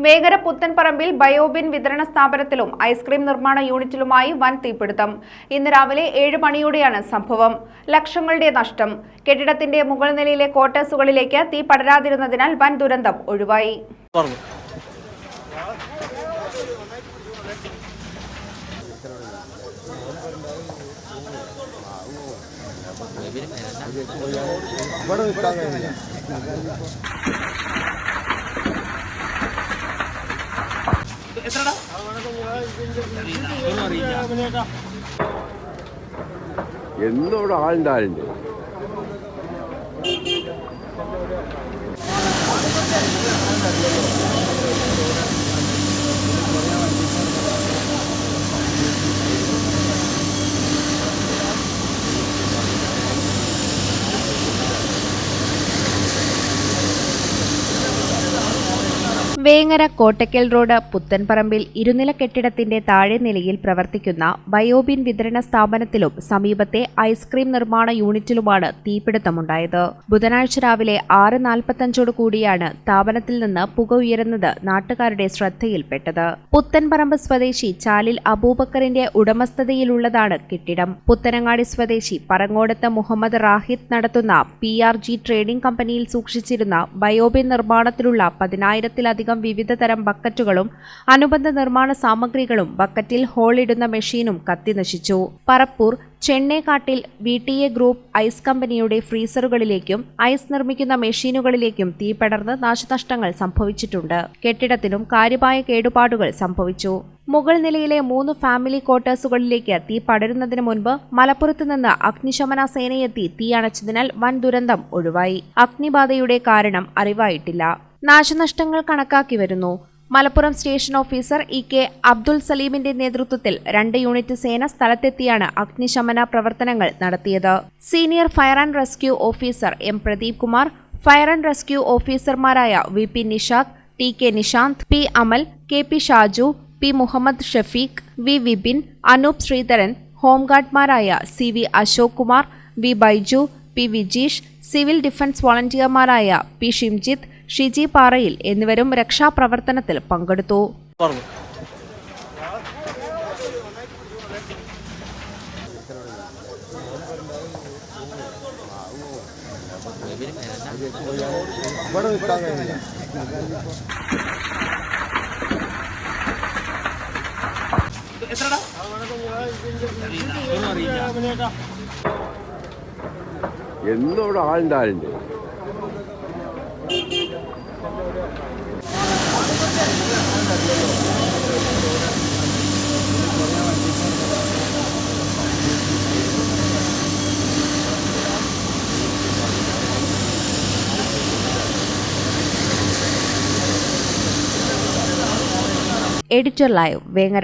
Vengara Puthenparambil biobin വിതരണ സ്ഥാപനത്തിലും ice cream നിർമ്മാണ യൂണിറ്റിലുമായി വൻ തീപിടുത്തം. ഇന്ന് രാവിലെ ഏഴ് മണിയോടെയാണ് സംഭവം. ലക്ഷങ്ങളുടെ നഷ്ടം. കെട്ടിടത്തിന്റെ മുകൾ നിലയിലെ ക്വാർട്ടേഴ്സുകളിലേക്ക് തീ പടരാതിരുന്നതിനാൽ വൻ ദുരന്തം ഒഴിവായി. എത്രടാ? എന്നും ഇവിടെ ആളുണ്ടാവുണ്ട് വേങ്ങര കോട്ടക്കൽ റോഡ് പുത്തൻപറമ്പിൽ ഇരുനില കെട്ടിടത്തിന്റെ താഴെ നിലയിൽ പ്രവർത്തിക്കുന്ന ബയോബിൻ വിതരണ സ്ഥാപനത്തിലും സമീപത്തെ ഐസ്ക്രീം നിർമ്മാണ യൂണിറ്റിലുമാണ് തീപിടുത്തമുണ്ടായത്. ബുധനാഴ്ച രാവിലെ ആറ് നാൽപ്പത്തഞ്ചോട് കൂടിയാണ് സ്ഥാപനത്തിൽ നിന്ന് പുക ഉയരുന്നത് നാട്ടുകാരുടെ ശ്രദ്ധയിൽപ്പെട്ടത്. പുത്തൻപറമ്പ് സ്വദേശി ചാലിൽ അബൂബക്കറിന്റെ ഉടമസ്ഥതയിലുള്ളതാണ് കെട്ടിടം. പുത്തനങ്ങാടി സ്വദേശി പറങ്ങോടത്ത് മുഹമ്മദ് റാഹിദ് നടത്തുന്ന പി ട്രേഡിംഗ് കമ്പനിയിൽ സൂക്ഷിച്ചിരുന്ന ബയോബിൻ നിർമ്മാണത്തിലുള്ള പതിനായിരത്തിലധികം വിവിധ തരം ബക്കറ്റുകളും അനുബന്ധ നിർമ്മാണ സാമഗ്രികളും ബക്കറ്റിൽ ഹോളിടുന്ന മെഷീനും കത്തിനശിച്ചു Parappur ചെണ്ണേക്കാട്ടിൽ V T A group ice കമ്പനിയുടെ ഫ്രീസറുകളിലേക്കും ഐസ് നിർമ്മിക്കുന്ന മെഷീനുകളിലേക്കും തീ പടർന്ന് നാശനഷ്ടങ്ങൾ സംഭവിച്ചിട്ടുണ്ട്. കെട്ടിടത്തിനും കാര്യമായ കേടുപാടുകൾ സംഭവിച്ചു. മുകൾ നിലയിലെ മൂന്ന് ഫാമിലി ക്വാർട്ടേഴ്സുകളിലേക്ക് തീ പടരുന്നതിന് മുൻപ് മലപ്പുറത്ത് നിന്ന് അഗ്നിശമന സേനയെത്തി തീ അണച്ചതിനാൽ വൻ ദുരന്തം ഒഴിവായി. അഗ്നിബാധയുടെ കാരണം അറിവായിട്ടില്ല. നാശനഷ്ടങ്ങൾ കണക്കാക്കി വരുന്നു. Malappuram station officer E K Abdul സലീമിന്റെ നേതൃത്വത്തിൽ രണ്ട് യൂണിറ്റ് സേന സ്ഥലത്തെത്തിയാണ് അഗ്നിശമന പ്രവർത്തനങ്ങൾ നടത്തിയത്. Senior fire and rescue officer M Pradeep Kumar fire and rescue ഓഫീസർമാരായ V P Nishad T K Nishanth P Amal K P Shaju P Muhammad Shafeeq V Vipin Anoop Sreedharan ഹോംഗാർഡ്മാരായ C V Ashok Kumar V Baiju P Vijeesh civil defence വോളണ്ടിയർമാരായ P Shimjith Shiji Parayil എന്നിവരും രക്ഷാപ്രവർത്തനത്തിൽ പങ്കെടുത്തു. എത്രടാ? എന്നും ഇവിടെ ആളുണ്ടാവുണ്ട് editor live Vengara